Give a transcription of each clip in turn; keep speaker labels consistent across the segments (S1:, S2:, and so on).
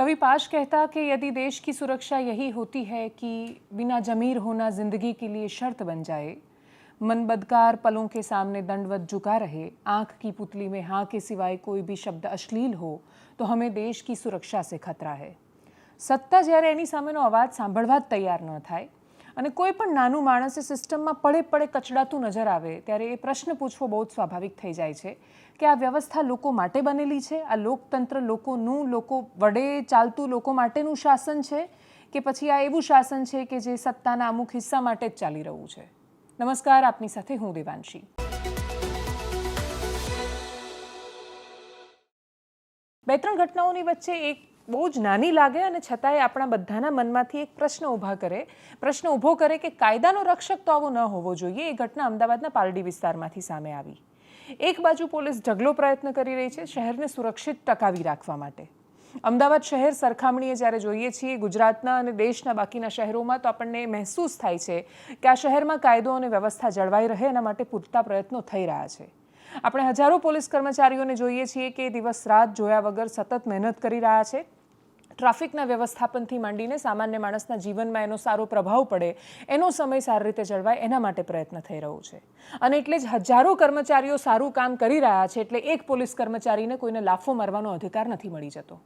S1: कवि पाश कहता कि यदि देश की सुरक्षा यही होती है कि बिना जमीर होना जिंदगी के लिए शर्त बन जाए मन बदकार पलों के सामने दंडवत झुका रहे आंख की पुतली में हाँ के सिवाय कोई भी शब्द अश्लील हो તો હમે દેશ કી સુરક્ષા સે ખતરા હૈ સત્તા જ્યારે એની સામેનો અવાજ સાંભળવા જ તૈયાર ન થાય અને કોઈ પણ નાનું માણસ એ સિસ્ટમમાં પડે પડે કચડાતું નજર આવે, ત્યારે એ પ્રશ્ન પૂછવો બહુ જ સ્વાભાવિક થઈ જાય છે કે આ વ્યવસ્થા લોકો માટે બનેલી છે? આ લોકતંત્ર લોકોનું, લોકો વડે ચાલતું લોકો માટેનું શાસન છે? કે પછી આ એવું શાસન છે કે જે સત્તાના અમુક હિસ્સા માટે જ ચાલી રહ્યું છે? નમસ્કાર, આપની સાથે હું દેવાંશી. બે ત્રણ ઘટનાઓની વચ્ચે એક બહુ જ નાની લાગે અને છતાંય આપણા બધાના મનમાંથી એક પ્રશ્ન ઊભા કરે. પ્રશ્ન ઊભો કરે કે કાયદાનો રક્ષક તો આવો ન હોવો જોઈએ. એ ઘટના અમદાવાદના પાલડી વિસ્તારમાંથી સામે આવી. એક બાજુ પોલીસ ઢગલો પ્રયત્ન કરી રહી છે શહેરને સુરક્ષિત ટકાવી રાખવા માટે. અમદાવાદ શહેર સરખામણીએ જ્યારે જોઈએ છીએ ગુજરાતના અને દેશના બાકીના શહેરોમાં તો આપણને મહેસૂસ થાય છે કે આ શહેરમાં કાયદો અને વ્યવસ્થા જળવાઈ રહે એના માટે પૂરતા પ્રયત્નો થઈ રહ્યા છે. આપણે હજારો પોલીસ કર્મચારીઓને જોઈએ છીએ કે દિવસ રાત જોયા વગર સતત મહેનત કરી રહ્યા છે. ટ્રાફિકના વ્યવસ્થાપનથી માંડીને સામાન્ય માણસના જીવનમાં એનો સારો પ્રભાવ પડે, એનો સમય સારી રીતે જળવાય, એના માટે પ્રયત્ન થઈ રહ્યો છે. અને એટલે જ હજારો કર્મચારીઓ સારું કામ કરી રહ્યા છે, એટલે એક પોલીસ કર્મચારીને કોઈને લાફો મારવાનો અધિકાર નથી મળી જતો.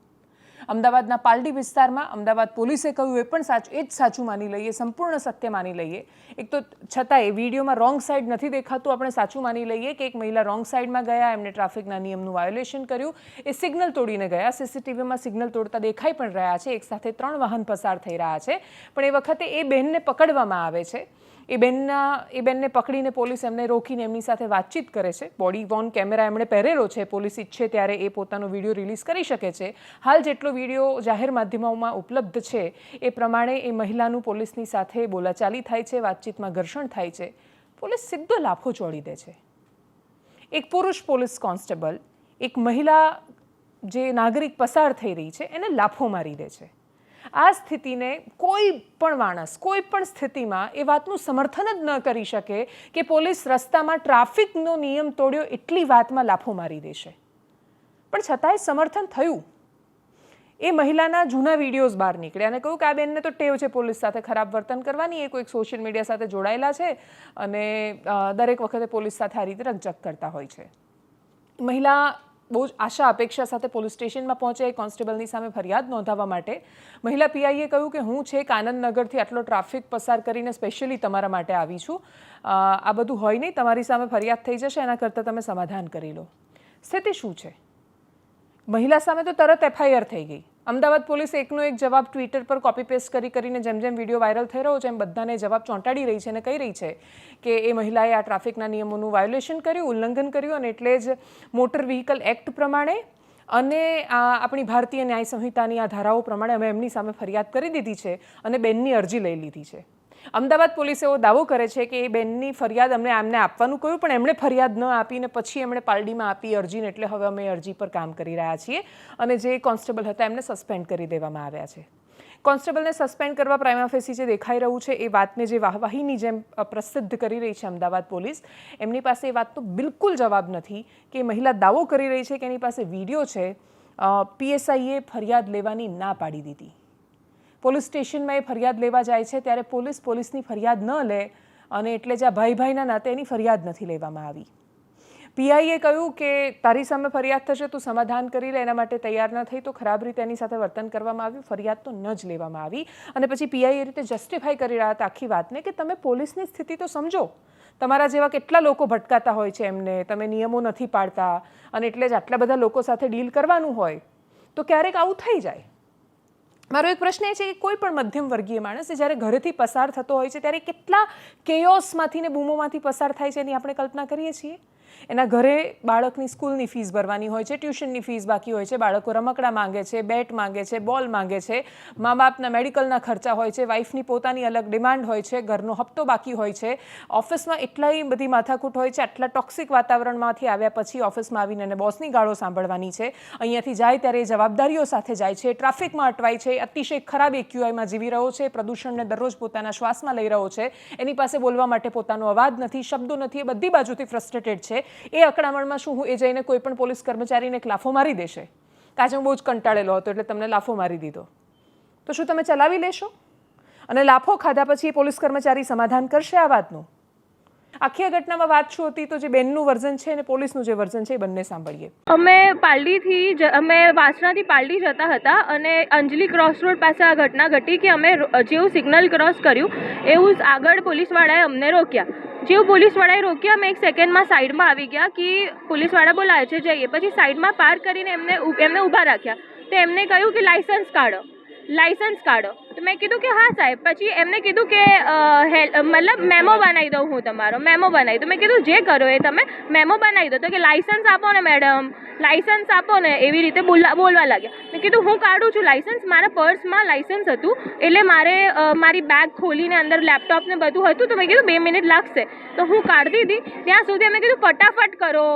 S1: અમદાવાદના પાલડી વિસ્તારમાં અમદાવાદ પોલીસે કહ્યું, એ પણ સાચું, એ જ સાચું માની લઈએ, સંપૂર્ણ સત્ય માની લઈએ. એક તો છતાં એ વિડીયોમાં રોંગ સાઈડ નથી દેખાતું, આપણે સાચું માની લઈએ કે એક મહિલા રોંગ સાઈડમાં ગયા એમને ટ્રાફિકના નિયમનું વાયોલેશન કર્યું, એ સિગ્નલ તોડીને ગયા. સીસીટીવીમાં સિગ્નલ તોડતા દેખાઈ પણ રહ્યા છે, એક સાથે ત્રણ વાહન પસાર થઈ રહ્યા છે, પણ એ વખતે એ બહેનને પકડવામાં આવે છે. એ બેનના, એ બેનને પકડીને પોલીસ એમને રોકીને એમની સાથે વાતચીત કરે છે. બોડી વોન કેમેરા એમણે પહેરેલો છે. પોલીસ ઈચ્છે ત્યારે એ પોતાનો વીડિયો રિલીઝ કરી શકે છે. હાલ જેટલો વીડિયો જાહેર માધ્યમોમાં ઉપલબ્ધ છે, એ પ્રમાણે એ મહિલાનું પોલીસની સાથે બોલાચાલી થાય છે, વાતચીતમાં ઘર્ષણ થાય છે. પોલીસ સીધો લાફો ચોડી દે છે. એક પુરુષ પોલીસ કોન્સ્ટેબલ, એક મહિલા જે નાગરિક પસાર થઈ રહી છે, એને લાફો મારી દે છે. આ સ્થિતિને કોઈ પણ માણસ, કોઈ પણ સ્થિતિમાં એ વાતનું સમર્થન જ ન કરી શકે કે પોલીસ રસ્તામાં ટ્રાફિકનો નિયમ તોડ્યો એટલી વાતમાં લાફો મારી દેશે. પણ છતાંય સમર્થન થયું. એ મહિલાના જૂના વિડીયોઝ બહાર નીકળ્યા અને કહ્યું કે આ બેનને તો ટેવ છે પોલીસ સાથે ખરાબ વર્તન કરવાની, એ કોઈક સોશિયલ મીડિયા સાથે જોડાયેલા છે અને દરેક વખતે પોલીસ સાથે આ રીતે રકજક કરતા હોય છે. મહિલા બહુ જ આશા, અપેક્ષા સાથે પોલીસ સ્ટેશનમાં પહોંચે કોન્સ્ટેબલની સામે ફરિયાદ નોંધાવવા માટે મહિલા પીઆઈએ કહ્યું કે હું છેક આનંદનગરથી આટલો ટ્રાફિક પસાર કરીને સ્પેશિયલી તમારા માટે આવી છું. આ બધું હોય નહીં, તમારી સામે ફરિયાદ થઈ જશે, એના કરતાં તમે સમાધાન કરી લો. સ્થિતિ શું છે? મહિલા સામે તો તરત એફઆઈઆર થઈ ગઈ. અમદાવાદ પોલીસ એકનો એક જવાબ ટ્વિટર પર કોપી પેસ્ટ કરી કરીને જેમ જેમ વીડિયો વાયરલ થઈ રહ્યો છે, એમ બધાને જવાબ ચોંટાડી રહી છે અને કહી રહી છે કે એ મહિલાએ આ ટ્રાફિકના નિયમોનું વાયોલેશન કર્યું, ઉલ્લંઘન કર્યું અને એટલે જ મોટર વ્હીકલ એક્ટ પ્રમાણે અને આ આપણી ભારતીય ન્યાય સંહિતાની આ ધારાઓ પ્રમાણે અમે એમની સામે ફરિયાદ કરી દીધી છે અને બેનની અરજી લઈ લીધી છે. અમદાવાદ પોલીસે એવો દાવો કરે છે કે એ બેનની ફરિયાદ અમને એમને આપવાનું કહ્યું, પણ એમણે ફરિયાદ ન આપીને પછી એમણે પાલડીમાં આપી અરજીને, એટલે હવે અમે અરજી પર કામ કરી રહ્યા છીએ. અને જે કોન્સ્ટેબલ હતા એમને સસ્પેન્ડ કરી દેવામાં આવ્યા છે. કોન્સ્ટેબલને સસ્પેન્ડ કરવા પ્રાઇમાફેસી જે દેખાઈ રહ્યું છે, એ વાતને જે વાહવાહીની જેમ પ્રસિદ્ધ કરી રહી છે અમદાવાદ પોલીસ, એમની પાસે એ વાતનો બિલકુલ જવાબ નથી કે મહિલા દાવો કરી રહી છે કે એની પાસે વીડિયો છે પીએસઆઈએ ફરિયાદ લેવાની ના પાડી દીધી. પોલીસ સ્ટેશનમાં એ ફરિયાદ લેવા જાય છે, ત્યારે પોલીસ પોલીસની ફરિયાદ ન લે અને એટલે જ આ ભાઈ ભાઈના નાતે એની ફરિયાદ નથી લેવામાં આવી. પીઆઈએ કહ્યું કે તારી સામે ફરિયાદ થશે, તું સમાધાન કરી લે, એના માટે તૈયાર ન થઈ, તો ખરાબ રીતે એની સાથે વર્તન કરવામાં આવ્યું, ફરિયાદ તો ન જ લેવામાં આવી. અને પછી પીઆઈ એ રીતે જસ્ટિફાઈ કરી રહ્યા હતા આખી વાતને કે તમે પોલીસની સ્થિતિ તો સમજો. તમારા જેવા કેટલા લોકો ભટકાતા હોય છે એમને, તમે નિયમો નથી પાડતા અને એટલે જ આટલા બધા લોકો સાથે ડીલ કરવાનું હોય, તો ક્યારેક આવું થઈ જાય. મારો એક પ્રશ્ન એ છે કે કોઈ પણ મધ્યમ વર્ગીય માણસ જ્યારે ઘરેથી પસાર થતો હોય છે, ત્યારે કેટલા કેયોસમાંથી ને બૂમોમાંથી પસાર થાય છે એની આપણે કલ્પના કરીએ છીએ? એના ઘરે બાળકની સ્કૂલની ફીસ ભરવાની હોય છે, ટ્યુશનની ફીસ બાકી હોય છે, બાળકો રમકડા માંગે છે, બેટ માંગે છે, બોલ માંગે છે મા બાપના મેડિકલના ખર્ચા હોય છે વાઈફની પોતાની અલગ ડિમાન્ડ હોય છે, ઘરનો હપ્તો બાકી હોય છે. ઓફિસમાં એટલાય બધી માથાકૂટ હોય છે, આટલા ટોક્સિક વાતાવરણમાંથી આવ્યા પછી ઓફિસમાં આવીને એને બોસની ગાળો સાંભળવાની છે. અહીંયાથી જાય ત્યારે જવાબદારીઓ સાથે જાય છે, ટ્રાફિકમાં અટવાય છે, અતિશય ખરાબ એક્યુઆઈમાં જીવી રહ્યો છે, પ્રદૂષણને દરરોજ પોતાના શ્વાસમાં લઈ રહ્યો છે. એની પાસે બોલવા માટે પોતાનો અવાજ નથી, શબ્દો નથી, એ બધી બાજુથી ફ્રસ્ટ્રેટેડ છે. એ અકળામણમાં શું એ જઈને કોઈ પણ પોલીસ કર્મચારીને ક્લાફો મારી દેશે? કે હું બહુ જ કંટાળેલો હતો એટલે તમને લાફો મારી દીધો. તો શું તમે ચલાવી લેશો? અને લાફો ખાધા પછી એ પોલીસ કર્મચારી સમાધાન કરશે આ વાતનું? આખી ઘટનામાં વાત શું હતી? તો જે બેનનું વર્ઝન છે અને પોલીસનું જે વર્ઝન છે એ બંને સાંભળીએ.
S2: અમે પાલડીથી અમે વાસણાથી પાલડી જતા હતા અને અંજલી ક્રોસ રોડ પાસે આ ઘટના ઘટી કે અમે જેવું સિગ્નલ ક્રોસ કર્યું, એવું આગળ પોલીસવાળાએ અમને રોક્યા. જેવું પોલીસવાળાએ રોક્યા અમે એક સેકન્ડમાં સાઈડમાં આવી ગયા કે પોલીસવાળા બોલાવે છે જઈએ. પછી સાઈડમાં પાર્ક કરીને એમને એમને ઊભા રાખ્યા. તો એમને કહ્યું કે લાઇસન્સ કાઢો. લાઇસન્સ કાઢો. તો મેં કીધું કે હા સાહેબ. પછી એમને કીધું કે મતલબ મેમો બનાવી દઉં હું તમારો. મેમો બનાવી દઉં. મેં કીધું, જે કરો એ તમે મેમો બનાવી દો. તો કે લાઇસન્સ આપો ને, મેડમ. લાઇસન્સ આપો ને. એવી રીતે બોલવા લાગ્યા. મેં કીધું, હું કાઢું છું લાઇસન્સ મારા પર્સમાં લાઇસન્સ હતું. એટલે મારે મારી બેગ ખોલીને અંદર લેપટોપ ને બધું હતું. તો મેં કીધું, બે મિનિટ લાગશે. તો હું કાઢતી હતી ત્યાં સુધી અમે કીધું, ફટાફટ કરો.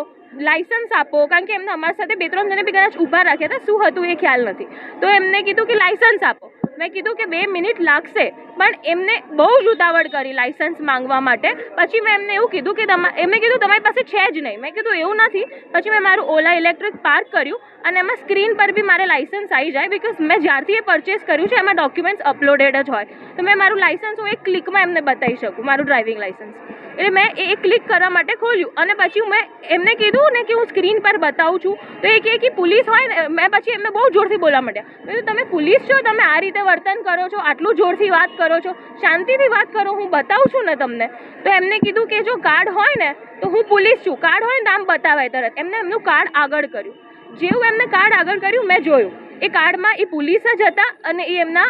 S2: લાઇસન્સ આપો, કારણ કે એમને અમારી સાથે બે ત્રણ જણે બી કદાચ ઊભા રાખ્યા હતા, શું હતું એ ખ્યાલ નથી. તો એમને કીધું કે લાઇસન્સ આપો. મેં કીધું કે બે મિનિટ લાગશે, પણ એમને બહુ જ ઉતાવળ કરી લાઇસન્સ માંગવા માટે. પછી મેં એમને એવું કીધું કે એમને કીધું તમારી પાસે છે જ નહીં. મેં કીધું એવું નથી. પછી મેં મારું ઓલા ઇલેક્ટ્રિક પાર્ક કર્યું અને એમાં સ્ક્રીન પર બી મારે લાઇસન્સ આવી જાય બિકોઝ મેં જ્યારથી એ પરચેસ કર્યું છે, એમાં ડોક્યુમેન્ટ્સ અપલોડેડ જ હોય. તો મેં મારું લાઇસન્સ હું એક ક્લિકમાં એમને બતાવી શકું, મારું ડ્રાઇવિંગ લાઇસન્સ એટલે મેં એ ક્લિક કરવા માટે ખોલ્યું અને પછી મેં એમને કીધું ને કે હું સ્ક્રીન પર બતાવું છું. તો એ કહે કે પોલીસ હોય ને મેં પછી એમને બહુ જોરથી બોલવા માંડ્યા. મેં તમે પોલીસ છો, તમે આ રીતે વર્તન કરો છો, આટલું જોરથી વાત કરો છો, શાંતિથી વાત કરો, હું બતાવું છું ને તમને તો એમને કીધું કે જો કાર્ડ હોય ને, તો હું પોલીસ છું. કાર્ડ હોય ને આમ બતાવાય તરત એમને એમનું કાર્ડ આગળ કર્યું. જેવું એમને કાર્ડ આગળ કર્યું, મેં જોયું. એ કાર્ડમાં એ પોલીસ જ હતા અને એ એમના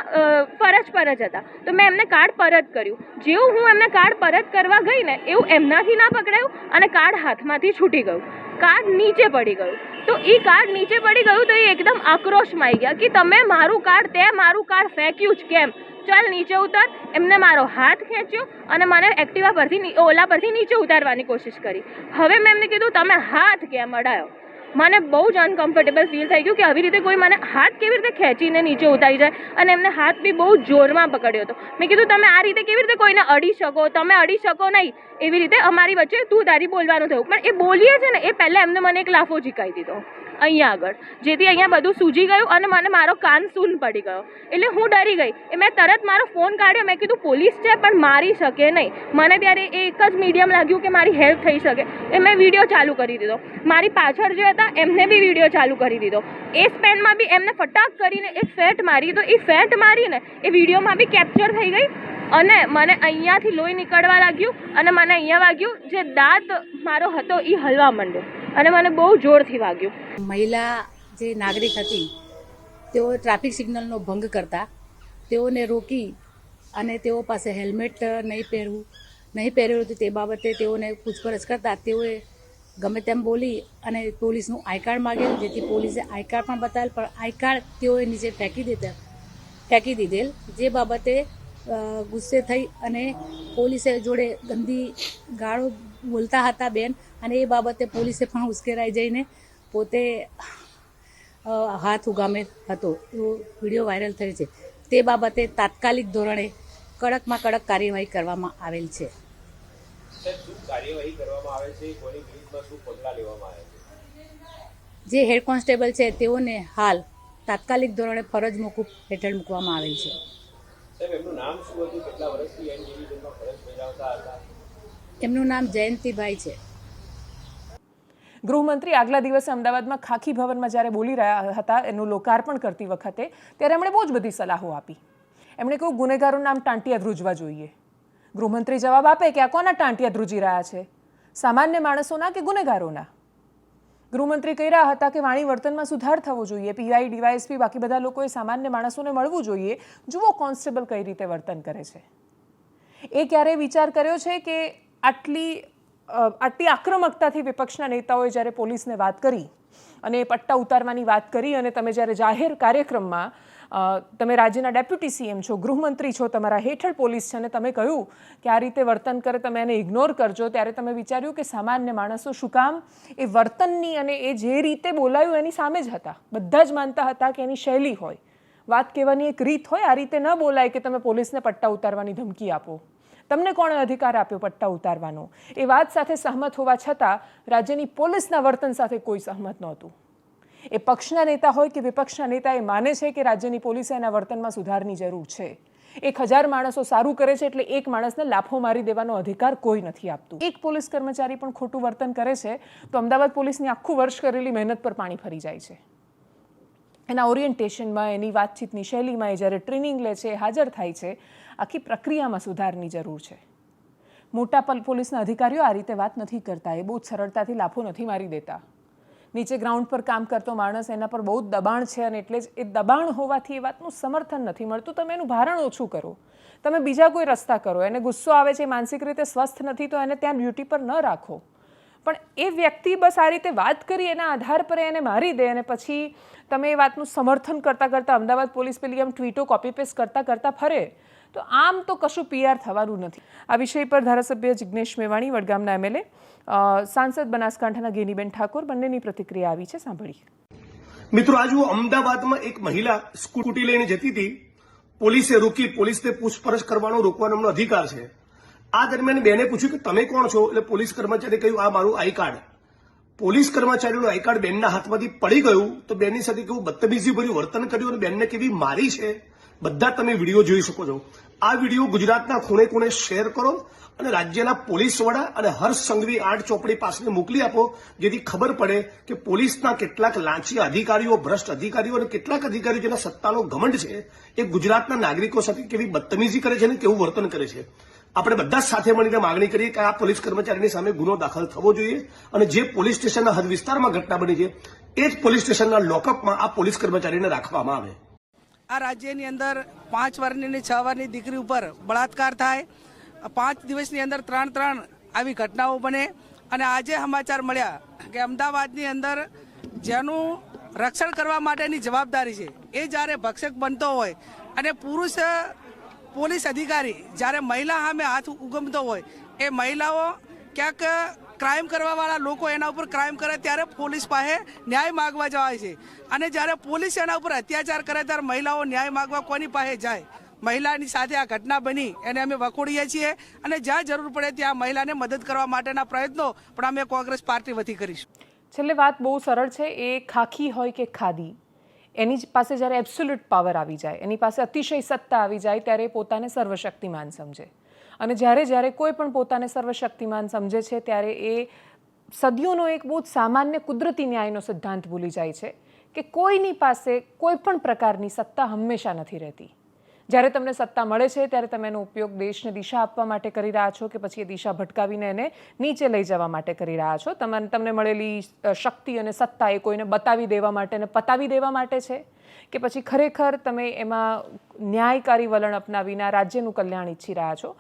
S2: ફરજ પર જ હતા. તો મેં એમને કાર્ડ પરત કર્યું. જેવું હું એમને કાર્ડ પરત કરવા ગઈ ને, એવું એમનાથી ના પકડાયું અને કાર્ડ હાથમાંથી છૂટી ગયું. કાર્ડ નીચે પડી ગયું. તો એ કાર્ડ નીચે પડી ગયું તો એ એકદમ આક્રોશમાં આવી ગયા કે તમે મારું કાર્ડ તે મારું કાર્ડ ફેંક્યું જ કેમ? ચાલ નીચે ઉતર. એમને મારો હાથ ખેંચ્યો અને મને એક્ટિવા પરથી ઓલા પરથી નીચે ઉતારવાની કોશિશ કરી. હવે મેં એમને કીધું, તમે હાથ કેમ અડાયો? મને બહુ જ અનકમ્ફર્ટેબલ ફીલ થઈ ગયું કે આવી રીતે કોઈ મને હાથ કેવી રીતે ખેંચીને નીચે ઉતારી જાય અને એમને હાથ બી બહુ જોરમાં પકડ્યો હતો. મેં કીધું, તમે આ રીતે કેવી રીતે કોઈને અડી શકો? તમે અડી શકો નહીં. એવી રીતે અમારી વચ્ચે તું તારી બોલવાનું થયું. પણ એ બોલીએ છે ને, એ પહેલાં એમને મને એક લાફો ઝીકાઈ દીધો. અહીંયા આગળ. જેથી અહીંયા બધું સૂજી ગયું અને મને મારો કાન સૂન પડી ગયો. એટલે હું ડરી ગઈ. એ મેં તરત મારો ફોન કાઢ્યો. મેં કીધું, પોલીસ છે, પણ મારી શકે નહીં. મને ત્યારે એ એક જ મીડિયમ લાગ્યું કે મારી હેલ્પ થઈ શકે. એ મેં વીડિયો ચાલુ કરી દીધો. મારી પાછળ જે હતા, એમને બી વીડિયો ચાલુ કરી દીધો. એ સ્પેનમાં બી એમને ફટાક કરીને એક ફેટ મારી. તો એ ફેટ મારીને એ વિડીયોમાં બી કેપ્ચર થઈ ગઈ અને મને અહીંયાથી લોહી નીકળવા લાગ્યું અને મને અહીંયા વાગ્યું. જે દાંત મારો હતો, એ હલવા માંડ્યો. અને મને બહુ જોરથી વાગ્યું.
S3: મહિલા જે નાગરિક હતી, તેઓ ટ્રાફિક સિગ્નલનો ભંગ કરતા. તેઓને રોકી અને તેઓ પાસે હેલ્મેટ નહીં પહેરવું, નહીં પહેરેલું હતું તે બાબતે તેઓને પૂછપરછ કરતા. તેઓએ ગમે તેમ બોલી અને પોલીસનું આઈ કાર્ડ માગેલું, જેથી પોલીસે આઈ કાર્ડ પણ બતાવેલ, પણ આઈ કાર્ડ તેઓએ નીચે ફેંકી દીધા ફેંકી દીધેલ, જે બાબતે ગુસ્સે થઈ અને પોલીસે જોડે ગંદી ગાળો બોલતા હતા બેન. અને એ બાબતે પોલીસે પણ ઉશ્કેરાઈ જઈને પોતે હાથ ઉગામે હતો. એવો વીડિયો વાયરલ થયો છે. તે બાબતે તાત્કાલિક ધોરણે કડકમાં કડક કાર્યવાહી કરવામાં આવેલ છે. જે હેડ કોન્સ્ટેબલ છે તેઓને હાલ તાત્કાલિક ધોરણે ફરજ મોકૂફ હેઠળ મૂકવામાં આવેલ છે.
S4: એમનું નામ
S3: જયંતિભાઈ છે.
S1: ગૃહમંત્રી આગલા દિવસે અમદાવાદમાં ખાખી ભવનમાં જ્યારે બોલી રહ્યા હતા, એનું લોકાર્પણ કરતી વખતે ત્યારે એમણે બહુ જ બધી સલાહો આપી. એમણે કહ્યું, ગુનેગારોનું નામ ટાંટિયા ધ્રુજવા જોઈએ. ગૃહમંત્રી જવાબ આપે કે, આ કોના ટાંટિયા ધ્રુજી રહ્યા છે? સામાન્ય માણસોના કે ગુનેગારોના? ગૃહમંત્રી કહી રહ્યા હતા કે, વાણી વર્તનમાં સુધાર થવો જોઈએ. પીઆઈ, ડીવાયએસપી, બાકી બધા લોકોએ સામાન્ય માણસોને મળવું જોઈએ. જુઓ કોન્સ્ટેબલ કઈ રીતે વર્તન કરે છે. એ ક્યારેય વિચાર કર્યો છે કે આટલી આટલી આક્રમકતાથી વિપક્ષના નેતાઓએ જ્યારે પોલીસને વાત કરી અને પટ્ટા ઉતારવાની વાત કરી અને તમે જ્યારે જાહેર કાર્યક્રમમાં તમે રાજ્યના ડેપ્યુટી સીએમ છો, ગૃહમંત્રી છો, તમારા હેઠળ પોલીસ છે અને તમે કહ્યું કે આ રીતે વર્તન કરે, તમે એને ઇગ્નોર કરજો, ત્યારે તમે વિચાર્યું કે સામાન્ય માણસો શું કામ એ વર્તનની અને એ જે રીતે બોલાયું એની સામે જ હતા. બધા જ માનતા હતા કે એની શૈલી હોય. વાત કહેવાની એક રીત હોય, આ રીતે ન બોલાય કે તમે પોલીસને પટ્ટા ઉતારવાની ધમકી આપો. તમને કોણે અધિકાર આપ્યો પટ્ટા ઉતારવાનો? એ વાત સાથે સહમત હોવા છતાં રાજ્યની પોલીસના વર્તન સાથે કોઈ સહમત નહોતું. એ પક્ષના નેતા હોય કે વિપક્ષના નેતા એ માને છે કે રાજ્યની પોલીસે એના વર્તનમાં સુધારની જરૂર છે. એક હજાર માણસો સારું કરે છે એટલે એક માણસને લાફો મારી દેવાનો અધિકાર કોઈ નથી આપતું. એક પોલીસ કર્મચારી પણ ખોટું વર્તન કરે છે તો અમદાવાદ પોલીસની આખું વર્ષ કરેલી મહેનત પર પાણી ફરી જાય છે. એના ઓરિએન્ટેશનમાં એની વાતચીતની શૈલીમાં એ જ્યારે ટ્રેનિંગ લે છે, હાજર થાય છે આખી પ્રક્રિયામાં સુધારની જરૂર છે. મોટા પલ પોલીસના અધિકારીઓ આ રીતે વાત નથી કરતા. એ બહુ જ સરળતાથી લાફો નથી મારી દેતા. નીચે ગ્રાઉન્ડ પર કામ કરતો માણસ એના પર બહુ જ દબાણ છે અને એટલે જ એ દબાણ હોવાથી એ વાતનું સમર્થન નથી મળતું. તમે એનું ભારણ ઓછું કરો. તમે બીજા કોઈ રસ્તા કરો. એને ગુસ્સો આવે છે માનસિક રીતે સ્વસ્થ નથી, તો એને ત્યાં ડ્યુટી પર ન રાખો. પણ એ વ્યક્તિ બસ આ રીતે વાત કરી, એના આધાર પર એને મારી દે અને પછી તમે એ વાતનું સમર્થન કરતાં કરતાં અમદાવાદ પોલીસ પેલી આમ ટ્વીટો કોપી પેસ્ટ કરતાં કરતાં ફરે. તો આમ તો કશું પીઆર થવાનું નથી. આ વિષય પર ધારાસભ્ય જિજ્ઞેશ મેવાણી, વડગામના એમએલએ સાંસદ બનાસકાંઠાના ગેનીબેન ઠાકોર બંનેની પ્રતિક્રિયા આવી છે. સાંભળી
S5: મિત્રો, આજ હું અમદાવાદમાં એક મહિલા સ્કૂટી લઈને જતી હતી. પોલીસે રોકી, પોલીસને પૂછપરછ કરવાનો રોકવાનો એમનો અધિકાર છે. આ દરમિયાન બેને પૂછ્યું કે તમે કોણ છો? એટલે પોલીસ કર્મચારી કહ્યું, આ મારું આઈ કાર્ડ. પોલીસ કર્મચારીનું આઈ કાર્ડ બેનના હાથમાંથી પડી ગયું. તો બેનની સાથે કેવું બદતમીજી ભર્યું, વર્તન કર્યું અને બેનને કેવી મારી છે? બધા તમે વીડિયો જોઈ શકો છો. આ વીડિયો ગુજરાતના ખૂણે ખૂણે શેર કરો અને રાજ્યના પોલીસ વડા અને હર્ષ સંઘવી આઠ ચોપડી પાસે મોકલી આપો, જેથી ખબર પડે કે પોલીસના કેટલાક લાંચી અધિકારીઓ, ભ્રષ્ટ અધિકારીઓ અને કેટલાક અધિકારીઓ જેના સત્તાનો ઘમંડ છે, એ ગુજરાતના નાગરિકો સાથે કેવી બદતમીજી કરે છે અને કેવું વર્તન કરે છે. આપણે બધા સાથે મળીને માગણી કરીએ કે આ પોલીસ કર્મચારીની સામે ગુનો દાખલ થવો જોઈએ અને જે પોલીસ સ્ટેશનના હદ વિસ્તારમાં ઘટના બની છે, એ જ પોલીસ સ્ટેશનના લોકઅપમાં આ પોલીસ કર્મચારીને રાખવામાં આવે.
S6: આ રાજ્યની અંદર પાંચ વર્ષની અને છ વર્ષની દીકરી ઉપર બળાત્કાર થાય. પાંચ દિવસની અંદર ત્રણ ત્રણ આવી ઘટનાઓ બને. અને આજે સમાચાર મળ્યા કે અમદાવાદની અંદર જેનું રક્ષણ કરવા માટેની જવાબદારી છે, એ જ્યારે ભક્ષક બનતો હોય અને પુરુષ પોલીસ અધિકારી જ્યારે મહિલા સામે હાથ ઉગમતો હોય, એ મહિલાઓ ક્યાંક ક્રાઇમ કરવાવાળા લોકો એના ઉપર ક્રાઇમ કરે ત્યારે પોલીસ પાસે ન્યાય માગવા જવાય છે. અને જ્યારે પોલીસ એના ઉપર અત્યાચાર કરે ત્યારે મહિલાઓ ન્યાય માગવા કોની પાસે જાય? મહિલાની સાથે આ ઘટના બની, એને અમે વખોડીએ છીએ અને જ્યાં જરૂર પડે ત્યાં મહિલાને મદદ કરવા માટેના પ્રયત્નો પણ અમે કોંગ્રેસ પાર્ટી વધી કરીશું.
S1: છેલ્લે વાત બહુ સરળ છે, એ ખાખી હોય કે ખાદી? એની પાસે જ્યારે એબ્સોલ્યુટ પાવર આવી જાય, એની પાસે અતિશય સત્તા આવી જાય, ત્યારે પોતાને સર્વશક્તિમાન સમજે. અને જ્યારે જ્યારે કોઈ પણ પોતાને સર્વશક્તિમાન સમજે છે, ત્યારે એ સદીઓનો એક બહુ જ સામાન્ય કુદરતી ન્યાયનો સિદ્ધાંત ભૂલી જાય છે કે કોઈની પાસે કોઈ પણ પ્રકારની સત્તા હંમેશા નથી રહેતી. જ્યારે તમને સત્તા મળે છે, ત્યારે તમે એનો ઉપયોગ દેશને દિશા આપવા માટે કરી રહ્યા છો કે પછી એ દિશા ભટકાવીને એને નીચે લઈ જવા માટે કરી રહ્યા છો. તમને તમને મળેલી શક્તિ અને સત્તા એ કોઈને બતાવી દેવા માટે અને પતાવી દેવા માટે છે કે પછી ખરેખર તમે એમાં ન્યાયકારી વલણ અપનાવીને રાજ્યનું કલ્યાણ ઈચ્છી રહ્યા છો.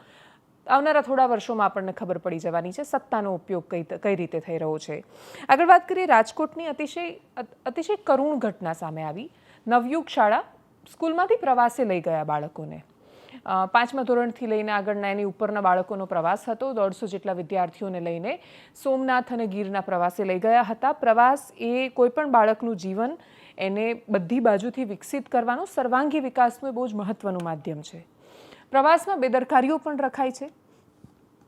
S1: આવનારા થોડા વર્ષોમાં આપણને ખબર પડી જવાની છે સત્તાનો ઉપયોગ કઈ કઈ રીતે થઈ રહ્યો છે. આગળ વાત કરીએ રાજકોટની અતિશય, અત- અતિશય કરુણ ઘટના સામે આવી. નવયુગ શાળા સ્કૂલમાંથી પ્રવાસે લઈ ગયા બાળકોને. પાંચમા ધોરણથી લઈને આગળના એની ઉપરના બાળકોનો પ્રવાસ હતો. દોઢસો જેટલા વિદ્યાર્થીઓને લઈને સોમનાથ અને ગીરના પ્રવાસે લઈ ગયા હતા. પ્રવાસ એ કોઈપણ બાળકનું જીવન એને બધી બાજુથી વિકસિત કરવાનો સર્વાંગી વિકાસનું બહુ જ મહત્વનું માધ્યમ છે. પ્રવાસમાં બેદરકારીઓ પણ રખાય છે.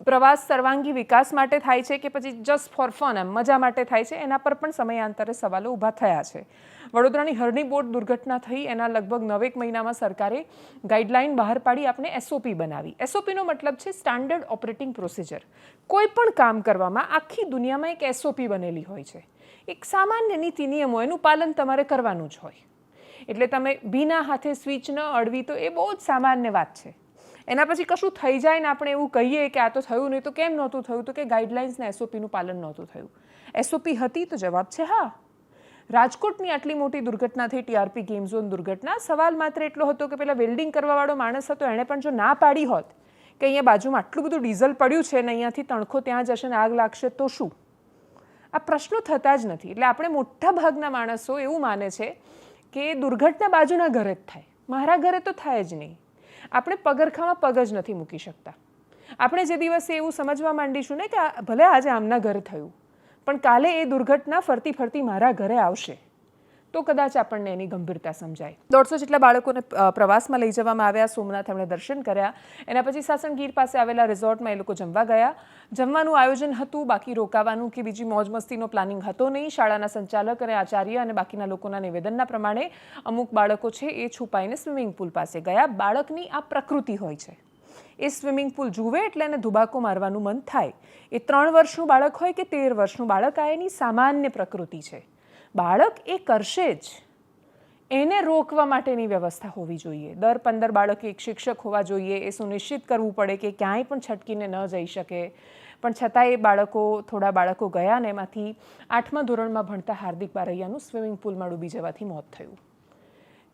S1: પ્રવાસ સર્વાંગી વિકાસ માટે થાય છે કે પછી જસ્ટ ફોર ફન એમ, મજા માટે થાય છે, એના પર પણ સમયાંતરે સવાલો ઊભા થયા છે. વડોદરાની હરણી બોટ દુર્ઘટના થઈ, એના લગભગ નવેક મહિનામાં સરકારે ગાઈડલાઈન બહાર પાડી આપણે એસઓપી બનાવી. એસઓપીનો મતલબ છે સ્ટાન્ડર્ડ ઓપરેટિંગ પ્રોસિજર કોઈ પણ કામ કરવામાં આખી દુનિયામાં એક એસઓપી બનેલી હોય છે. એક સામાન્ય નીતિ નિયમો, એનું પાલન તમારે કરવાનું જ હોય. એટલે તમે ભીના હાથે સ્વિચ ન અડવી તો એ બહુ જ સામાન્ય વાત છે. એના પછી કશું થઈ જાય ને આપણે એવું કહીએ કે આ તો થયું નહીં, તો કેમ નહોતું થયું? તો કે ગાઈડલાઇન્સને એસઓપીનું પાલન નહોતું થયું. એસઓપી હતી તો જવાબ છે હા. રાજકોટની આટલી મોટી દુર્ઘટના થઈ ટીઆરપી ગેમ ઝોન દુર્ઘટના, સવાલ માત્ર એટલો હતો કે પેલા વેલ્ડિંગ કરવાવાળો માણસ હતો, એણે પણ જો ના પાડી હોત કે અહીંયા બાજુમાં આટલું બધું ડીઝલ પડ્યું છે ને અહીંયાથી તણખો ત્યાં જશે ને આગ લાગશે, તો શું? આ પ્રશ્નો થતા જ નથી. એટલે આપણે મોટા ભાગના માણસો એવું માને છે કે દુર્ઘટના બાજુના ઘરે જ થાય. મારા ઘરે તો થાય જ નહીં. આપણે પગરખામાં પગ જ નથી મૂકી શકતા. આપણે જે દિવસે એવું સમજવા માંડીશું ને કે ભલે આજે આમના ઘરે થયું, પણ કાલે એ દુર્ઘટના ફરતી ફરતી મારા ઘરે આવશે. તો કદાચ આપણને એની ગંભીરતા સમજાય. દોઢસો જેટલા બાળકોને પ્રવાસમાં લઈ જવામાં આવ્યા, સોમનાથ એમણે દર્શન કર્યા. એના પછી સાસણગીર પાસે આવેલા રિઝોર્ટમાં એ લોકો જમવા ગયા. જમવાનું આયોજન હતું, બાકી રોકાવાનું કે બીજી મોજ મસ્તીનો પ્લાનિંગ હતો નહીં. શાળાના સંચાલક અને આચાર્ય અને બાકીના લોકોના નિવેદનના પ્રમાણે અમુક બાળકો છે એ છુપાઈને સ્વિમિંગ પુલ પાસે ગયા. બાળકની આ પ્રકૃતિ હોય છે. એ સ્વિમિંગ પુલ જુએ એટલે એને ધુબાકો મારવાનું મન થાય. એ ત્રણ વર્ષનું બાળક હોય કે તેર વર્ષનું બાળક આ એની સામાન્ય પ્રકૃતિ છે. બાળક એ કરશે જ. એને રોકવા માટેની વ્યવસ્થા હોવી જોઈએ. દર પંદર બાળકે એક શિક્ષક હોવા જોઈએ. એ સુનિશ્ચિત કરવું પડે કે ક્યાંય પણ છટકીને ન જઈ શકે. પણ છતાં એ બાળકો, થોડા બાળકો ગયા ને એમાંથી આઠમા ધોરણમાં ભણતા હાર્દિક બારૈયાનું સ્વિમિંગ પુલમાં ડૂબી જવાથી મોત થયું.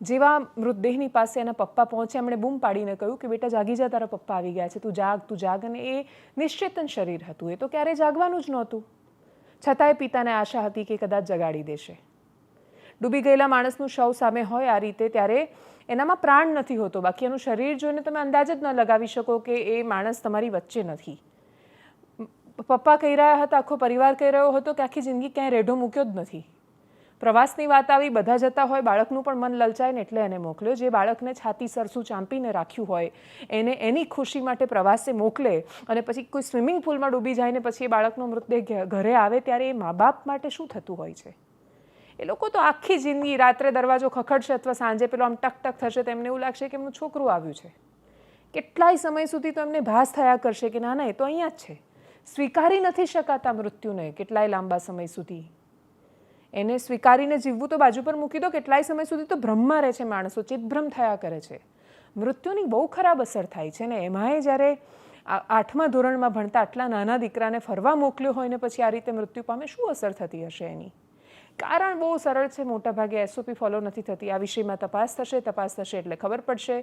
S1: જેવા મૃતદેહની પાસે એના પપ્પા પહોંચ્યા. એમણે બૂમ પાડીને કહ્યું કે, બેટા, જાગી જા, તારા પપ્પા આવી ગયા છે. તું જાગ તું જાગ. અને એ નિશ્ચેતન શરીર હતું. એ તો ક્યારેય જાગવાનું જ નહોતું. છતાંય પિતાને આશા હતી કે કદાચ જગાડી દેશે. ડૂબી ગયેલા માણસનું શવ સામે હોય આ રીતે ત્યારે એનામાં પ્રાણ નથી હોતો. બાકી એનું શરીર જોઈને તમે અંદાજ જ ન લગાવી શકો કે એ માણસ તમારી વચ્ચે નથી. પપ્પા કહી રહ્યા હતા, આખો પરિવાર કહી રહ્યો હતો કે આખી જિંદગી ક્યાંય રેઢો મૂક્યો જ નથી. પ્રવાસની વાત આવી, બધા જતા હોય, બાળકનું પણ મન લલચાય ને એટલે એને મોકલ્યો. જે બાળકને છાતી સરસું ચાંપીને રાખ્યું હોય, એને એની ખુશી માટે પ્રવાસે મોકલે અને પછી કોઈ સ્વિમિંગ પુલમાં ડૂબી જાય ને પછી એ બાળકનો મૃતદેહ ઘરે આવે ત્યારે એ મા બાપ માટે શું થતું હોય છે? એ લોકો તો આખી જિંદગી રાત્રે દરવાજો ખખડશે અથવા સાંજે પેલો આમ ટક ટક થશે તો એમને એવું લાગશે કે એમનું છોકરું આવ્યું છે. કેટલાય સમય સુધી તો એમને ભાસ થયા કરશે કે ના ના, એ તો અહીંયા જ છે. સ્વીકારી નથી શકાતા મૃત્યુને કેટલાય લાંબા સમય સુધી. એને સ્વીકારીને જીવવું તો બાજુ પર મૂકી દો, કેટલાય સમય સુધી તો ભ્રમમાં રહે છે માણસો, ચિતભ્રમ થયા કરે છે. મૃત્યુની બહુ ખરાબ અસર થાય છે ને એમાંય જ્યારે આઠમા ધોરણમાં ભણતા આટલા નાના દીકરાને ફરવા મોકલ્યો હોય ને પછી આ રીતે મૃત્યુ પામે, શું અસર થતી હશે એની? કારણ બહુ સરળ છે મોટાભાગે એસઓપી ફોલો નથી થતી, આ વિષયમાં તપાસ થશે તપાસ થશે એટલે ખબર પડશે.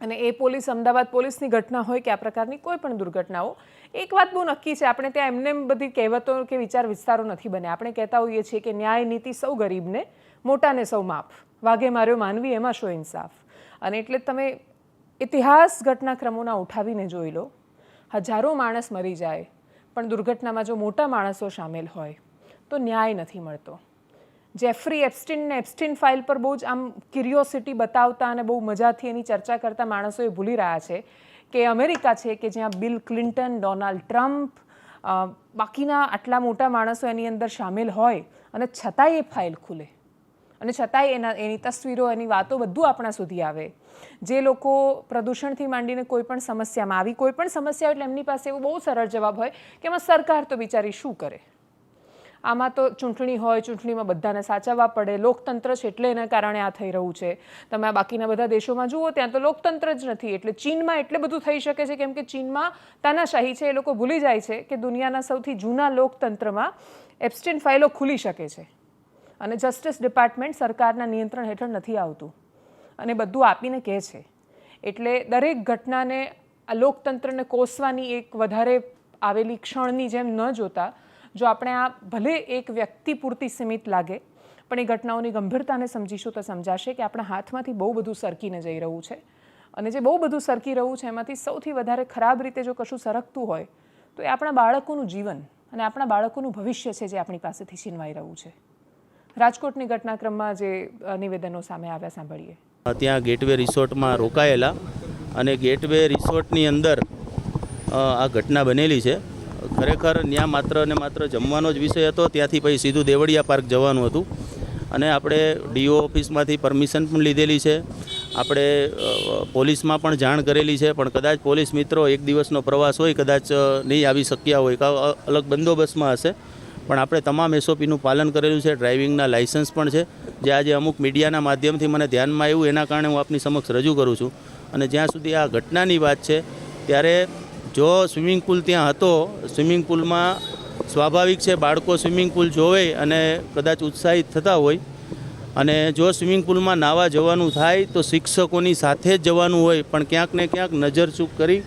S1: અને એ પોલીસ, અમદાવાદ પોલીસની ઘટના હોય કે આ પ્રકારની કોઈ પણ દુર્ઘટનાઓ એક વાત બહુ નક્કી છે, આપણે ત્યાં એમને બધી કહેવતો કે વિચાર વિસ્તારો નથી બને આપણે કહેતા હોઈએ છીએ કે ન્યાય નીતિ સૌ ગરીબને, મોટાને સૌ માફ. વાઘે માર્યો માનવી, એમાં શો ઇન્સાફ? અને એટલે તમે ઇતિહાસ ઘટનાક્રમોના ઉઠાવીને જોઈ લો. હજારો માણસ મરી જાય, પણ દુર્ઘટનામાં જો મોટા માણસો સામેલ હોય, તો ન્યાય નથી મળતો. જેફરી એપ્સ્ટિનને એપ્સ્ટિન ફાઇલ પર બહુ જ આમ ક્યુરિયોસિટી બતાવતા અને બહુ મજાથી એની ચર્ચા કરતા માણસો એ ભૂલી રહ્યા છે કે અમેરિકા છે કે જ્યાં બિલ ક્લિન્ટન, ડોનાલ્ડ ટ્રમ્પ બાકીના આટલા મોટા માણસો એની અંદર સામેલ હોય અને છતાંય એ ફાઇલ ખુલે. અને છતાંય એના, એની તસવીરો, એની વાતો બધું આપણા સુધી આવે. જે લોકો પ્રદૂષણથી માંડીને કોઈ પણ સમસ્યામાં આવી, કોઈ પણ સમસ્યા એટલે એમની પાસે એવો બહુ સરળ જવાબ હોય કે એમાં સરકાર તો બિચારી શું કરે? આમાં તો ચૂંટણી હોય, ચૂંટણીમાં બધાને સાચવવા પડે. લોકતંત્ર છે એટલે એના કારણે આ થઈ રહ્યું છે. તમે આ બાકીના બધા દેશોમાં જુઓ, ત્યાં તો લોકતંત્ર જ નથી. એટલે ચીનમાં એટલે બધું થઈ શકે છે, કેમ કે ચીનમાં તાનાશાહી છે એ લોકો ભૂલી જાય છે કે દુનિયાના સૌથી જૂના લોકતંત્રમાં એબ્સ્ટેન ફાઇલો ખુલી શકે છે. અને જસ્ટિસ ડિપાર્ટમેન્ટ સરકારના નિયંત્રણ હેઠળ નથી આવતું. અને બધું આપીને કહે છે. એટલે દરેક ઘટનાને આ લોકતંત્રને કોસવાની એક વધારે આવેલી ક્ષણની જેમ ન જોતા જો આપણે આ ભલે એક વ્યક્તિ પૂરતી સીમિત લાગે, પણ એ ઘટનાઓની ગંભીરતાને સમજીશું તો સમજાશે કે આપણા હાથમાંથી બહુ બધું સરકીને જઈ રહ્યું છે. અને જે બહુ બધું સરકી રહ્યું છે, એમાંથી સૌથી વધારે ખરાબ રીતે જો કશું સરકતું હોય, તો એ આપણા બાળકોનું જીવન અને આપણા બાળકોનું ભવિષ્ય છે જે આપણી પાસેથી છીનવાઈ રહ્યું છે. રાજકોટની ઘટનાક્રમમાં જે નિવેદનો સામે આવ્યા, સાંભળીએ.
S7: ત્યાં ગેટવે રિસોર્ટમાં રોકાયેલા અને ગેટવે રિસોર્ટની અંદર આ ઘટના બનેલી છે. ખરેખર ત્યાં માત્ર ને માત્ર જમવાનો જ વિષય હતો. ત્યાંથી પછી સીધું દેવળિયા પાર્ક જવાનું હતું. અને આપણે ડીઓ ઓફિસમાંથી પરમિશન પણ લીધેલી છે. આપણે પોલીસમાં પણ જાણ કરેલી છે. પણ કદાચ પોલીસ મિત્રો એક દિવસનો પ્રવાસ હોય, કદાચ નહીં આવી શક્યા હોય, કાં અલગ બંદોબસ્તમાં હશે. પણ આપણે તમામ એસઓપીનું પાલન કરેલું છે. ડ્રાઇવિંગના લાઇસન્સ પણ છે. જે આજે અમુક મીડિયાના માધ્યમથી મને ધ્યાનમાં આવ્યું, એના કારણે હું આપની સમક્ષ રજૂ કરું છું. અને જ્યાં સુધી આ ઘટનાની વાત છે, ત્યારે જો સ્વિમિંગ પુલ ત્યાં હતો, સ્વિમિંગ પુલમાં સ્વાભાવિક છે બાળકો સ્વિમિંગ પુલ જોવે અને કદાચ ઉત્સાહિત થતા હોય. અને જો સ્વિમિંગ પુલમાં નાવા જવાનું થાય તો શિક્ષકોની સાથે જ જવાનું હોય, પણ ક્યાંક ને ક્યાંક નજર ચૂક કરી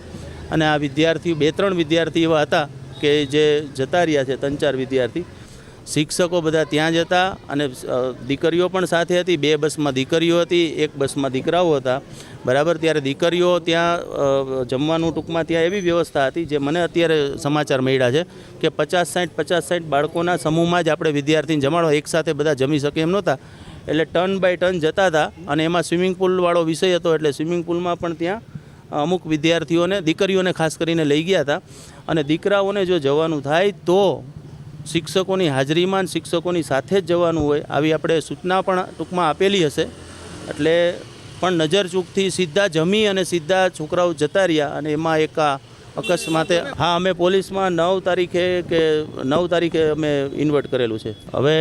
S7: અને આ વિદ્યાર્થીઓ બે ત્રણ વિદ્યાર્થી એવા હતા કે જે જતા રહ્યા છે, ત્રણ ચાર વિદ્યાર્થી. શિક્ષકો બધા ત્યાં જ હતા અને દીકરીઓ પણ સાથે હતી. બે બસમાં દીકરીઓ હતી, એક બસમાં દીકરાઓ હતા. બરાબર, ત્યારે દીકરીઓ ત્યાં જમવાનું ટૂંકમાં ત્યાં એવી વ્યવસ્થા હતી જે મને અત્યારે સમાચાર મળ્યા છે કે પચાસ સાઠ પચાસ સાઠ બાળકોના સમૂહમાં જ આપણે વિદ્યાર્થીને જમાડો એકસાથે બધા જમી શકે એમ નહોતા. એટલે ટર્ન બાય ટર્ન જતા હતા અને એમાં સ્વિમિંગ પુલવાળો વિષય હતો એટલે સ્વિમિંગ પુલમાં પણ ત્યાં અમુક વિદ્યાર્થીઓને, દીકરીઓને ખાસ કરીને લઈ ગયા હતા. અને દીકરાઓને જો જવાનું થાય તો શિક્ષકોની હાજરીમાં શિક્ષકોની સાથે જ જવાનું હોય આવી આપણે સૂચના પણ ટૂંકમાં આપેલી હશે. એટલે પણ નજર ચૂકથી સીધા જમી અને સીધા છોકરાઓ જતા રહ્યા અને એમાં એક અકસ્માતે હા, અમે પોલીસમાં નવ તારીખે કે નવ તારીખે અમે ઇન્વર્ટ કરેલું છે. હવે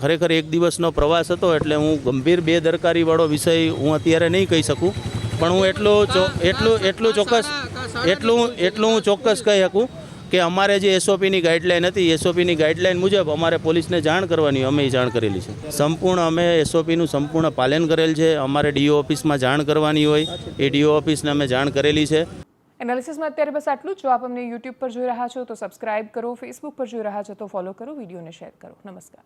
S7: ખરેખર એક દિવસનો પ્રવાસ હતો એટલે હું ગંભીર બેદરકારીવાળો વિષય હું અત્યારે નહીં કહી શકું. પણ હું એટલું એટલું એટલું ચોક્કસ, એટલું એટલું હું ચોક્કસ કહી શકું કે અમારે જે એસઓપીની ગાઈડલાઈન હતી એસઓપીની ગાઈડલાઈન મુજબ અમારે પોલીસને જાણ કરવાની અમે એ જાણ કરેલી છે. સંપૂર્ણ અમે એસઓપીનું સંપૂર્ણ પાલન કરેલ છે. અમારે ડીઓ ઓફિસમાં જાણ કરવાની હોય. એ ડીઓ ઓફિસને અમે જાણ કરેલી છે.
S1: એનાલિસિસમાં અત્યારે બસ આટલું જ. આપ અમને યુટ્યુબ પર જોઈ રહ્યા છો, તો સબસ્ક્રાઇબ કરો ફેસબુક પર જોઈ રહ્યા છો, તો ફોલો કરો, વિડીયોને શેર કરો. નમસ્કાર.